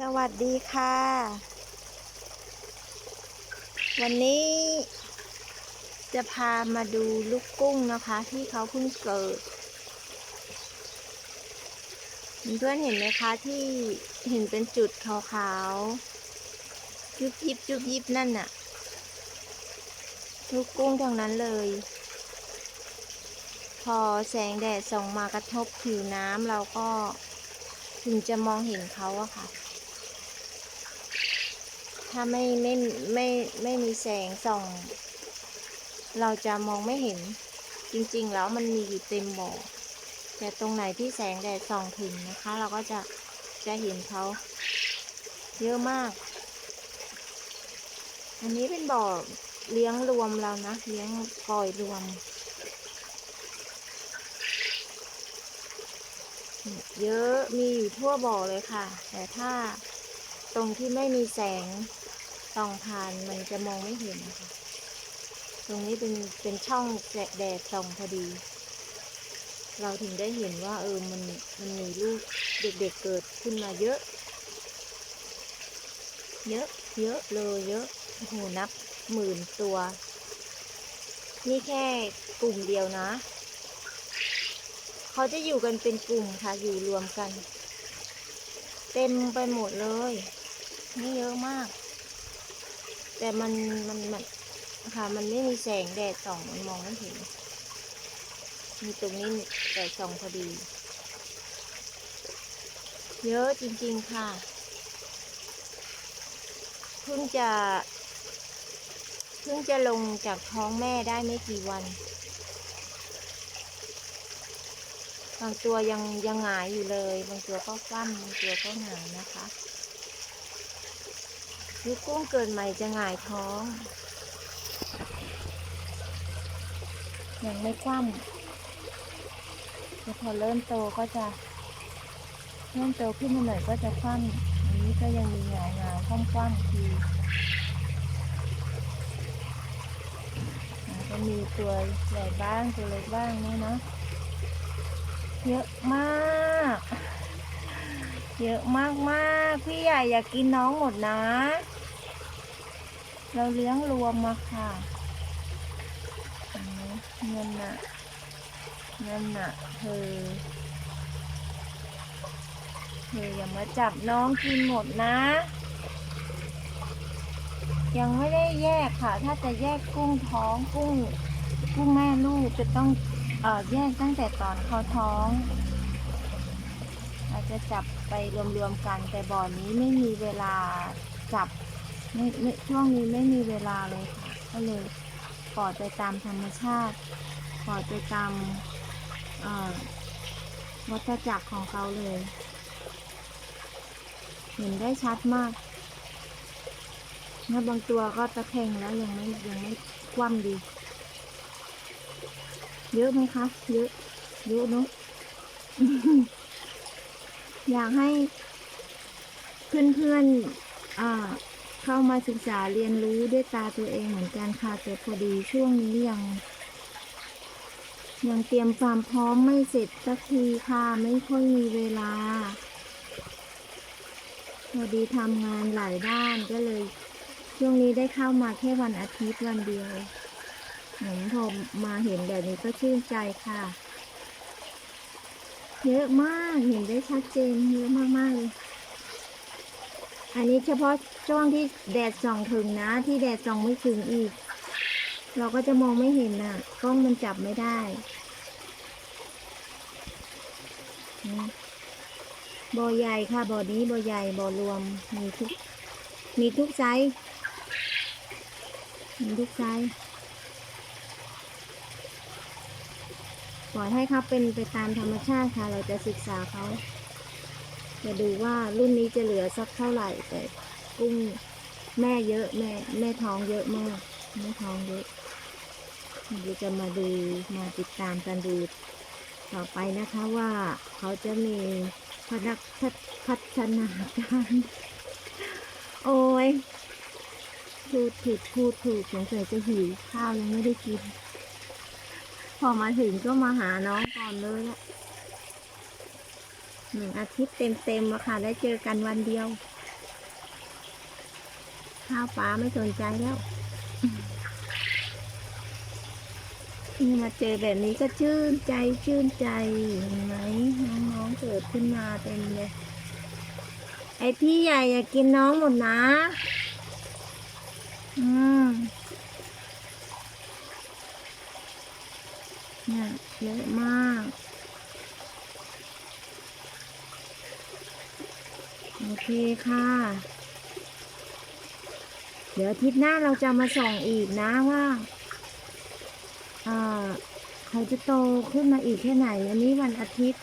สวัสดีค่ะ วันนี้จะพามาดูลูกกุ้งนะคะ ที่เขาเพิ่งเกิดเพื่อนเห็นไหมคะที่เห็นเป็นจุดขาวๆยุบยิบยุบยิบนั่นน่ะ ลูกกุ้งทั้งนั้นเลย พอแสงแดดส่องมากระทบผิวน้ำเราก็ถึงจะมองเห็นเขาอะค่ะ ถ้าไม่ไม่ไม่ไม่มีแสงส่อง เราจะมองไม่เห็น จริงๆ แล้วมันมีอยู่เต็มบ่อ แต่ตรงไหนที่แสงแดดส่องถึงนะคะ เราก็จะจะเห็นเขาเยอะมาก อันนี้เป็นบ่อเลี้ยงรวมเรานะ เลี้ยงปล่อยรวม เยอะมีอยู่ทั่วบ่อเลยค่ะ แต่ถ้าตรงที่ไม่มีแสง ส่องผ่านมันจะมองไม่เห็นนะคะ ตรงนี้เป็นเป็นช่องแสงแดดส่องพอดี เราถึงได้เห็นว่าเออมันมันมีลูกเด็กๆเเกิดขึ้นมาเยอะ เยอะ เยอะเลยเยอะโอ้โหนับหมื่นตัว นี่แค่กลุ่มเดียวนะ เขาจะอยู่กันเป็นกลุ่มค่ะอยู่รวมกัน เต็มไปหมดเลย นี่เยอะมาก แต่มันมันมันค่ะมันไม่มีแสงแดดส่องมันมองไม่เห็น มีตรงนี้แดดส่องพอดี เยอะจริง ๆค่ะ เพิ่งจะ เพิ่งจะลงจากท้องแม่ได้ไม่กี่วันบางตัวยังยังหงายอยู่เลย บางตัวก็คว่ำบางตัวก็หงายนะคะ ลูกกุ้งเกิดใหม่จะหงายท้อง ยังไม่คว่ำแต่พอเริ่มโตก็จะ เริ่มโตขึ้นมาหน่อยก็จะคว่ำอันนี้ก็ยังมีหงายหงายคว่ำคว่ำทีก็มีตัวใหญ่บ้างตัวเล็กบ้างนี่เนาะเยอะมาก เยอะมากมากๆพี่ใหญ่อยากกินน้องหมดนะ เราเลี้ยงรวมมาค่ะเห็นไหมเงินน่ะเงินน่ะเธอเธออย่ามาจับน้องกินหมดนะ ยังไม่ได้แยกค่ะ ถ้าจะแยกกุ้งท้องกุ้ง กุ้งแม่ลูกจะต้องเอ่อแยกตั้งแต่ตอนเขาท้องเราจะจับไปรวมๆกันแต่บ่อนนี้ไม่มีเวลาจับ ไม่ไม่ช่วงนี้ไม่มีเวลาเลยค่ะ ก็เลยปล่อยไปตามธรรมชาติปล่อยไปตามวัฏจักรของเขาเลย เห็นได้ชัดมากนะบางตัวก็ตะแคงแล้วยังไม่ยังไม่คว่ำดี เยอะไหมคะ เยอะเยอะเนอะอยากให้เพื่อนๆอ่า เข้ามาศึกษาเรียนรู้ด้วยตาตัวเองเหมือนกันค่ะแต่พอดีช่วงนี้ยัง ยังเตรียมความพร้อมไม่เสร็จสักทีค่ะ ไม่ค่อยมีเวลา พอดีทำงานหลายด้านก็เลย ช่วงนี้ได้เข้ามาแค่วันอาทิตย์วันเดียวหมือนพอมาเห็นแบบนี้ก็ชื่นใจค่ะ เยอะมากเห็นได้ชัดเจนเยอะมากๆเลย อันนี้เฉพาะช่วงที่แดดส่องถึงนะ ที่แดดส่องไม่ถึงอีก เราก็จะมองไม่เห็นน่ะกล้องมันจับไม่ได้บ่อใหญ่ค่ะบ่อนี้บ่อใหญ่บ่อรวมมีทุกมีทุกไซส์มีทุกไซส์ปล่อยให้เขาเป็นไปตามธรรมชาติค่ะ เราจะศึกษาเขา จะดูว่ารุ่นนี้จะเหลือสักเท่าไหร่ แต่กุ้งแม่เยอะแม่แม่ท้องเยอะมากแม่ท้องเยอะเดี๋ยวจะมาดูมาติดตามกันดูต่อไปนะคะว่าเขาจะมีพัฒนาพัฒนาการโอ้ยพูดผิดพูดถูกสงสัยจะหิวข้าวยังไม่ได้กิน พอมาถึงก็มาหาน้องก่อนเลยอะ หนึ่งอาทิตย์เต็มๆอะค่ะได้เจอกันวันเดียว ข้าวปลาไม่สนใจแล้วนี่มาเจอแบบนี้ก็ชื่นใจชื่นใจเห็นไหมน้องๆเกิดขึ้นมาเต็มเลยไอพี่ใหญ่อยากกินน้องหมดนะ อืมเนี่ยเยอะมาก โอเคค่ะ เดี๋ยวอาทิตย์หน้าเราจะมาส่องอีกนะว่าเขาจะโตขึ้นมาอีกแค่ไหนอันนี้วันอาทิตย์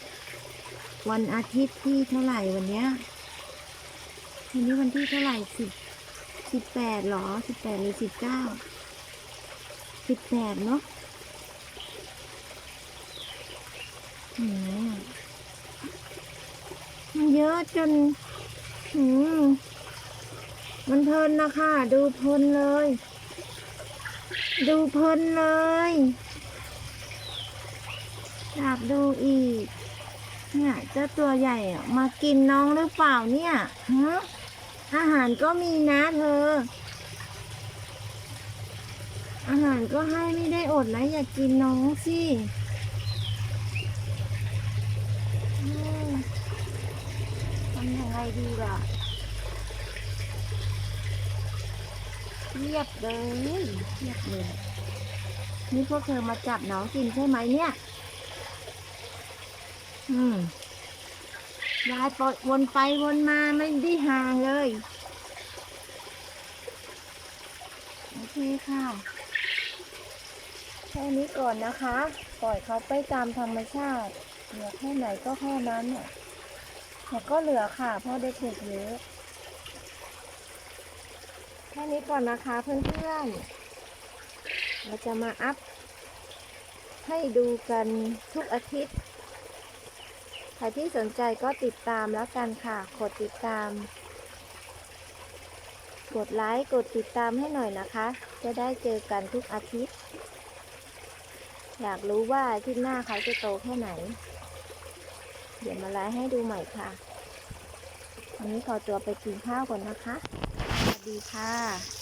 วันอาทิตย์ที่เท่าไหร่วันเนี้ยวันนี้วันที่เท่าไหร่สิบสิบแปดหรอสิบแปดหรือสิบเก้าสิบแปดเนาะอืมมันเยอะจน มันเพลินนะคะ ดูเพลินเลย ดูเพลินเลยอยากดูอีก เนี่ยเจ้าตัวใหญ่อะมากินน้องหรือเปล่าเนี่ยฮะอาหารก็มีนะเธอ อาหารก็ให้ไม่ได้อดนะ อยากกินน้องสิำยังไงดีล่ะ เรียบเลยเรียบเลย นี่พวกเธอมาจับน้องกินใช่ไหมเนี่ย อืมยายปล่อยวนไปวนมาไม่ได้ห่างเลย โอเคค่ะแค่นี้ก่อนนะคะ ปล่อยเขาไปตามธรรมชาติเหลือแค่ไหนก็แค่นั้นเนี่ย แต่ก็เหลือค่ะ เพราะเด็กๆเยอะ แค่นี้ก่อนนะคะเพื่อนๆ เราจะมาอัพ ให้ดูกันทุกอาทิตย์ ใครที่สนใจก็ติดตามแล้วกันค่ะ กดติดตาม กดไลค์ กดติดตามให้หน่อยนะคะ จะได้เจอกันทุกอาทิตย์ อยากรู้ว่าอาทิตย์หน้าเขาจะโตแค่ไหน เดี๋ยวมาไลฟ์ให้ดูใหม่ค่ะ วันนี้ขอตัวไปกินข้าวก่อนนะคะ สวัสดีค่ะ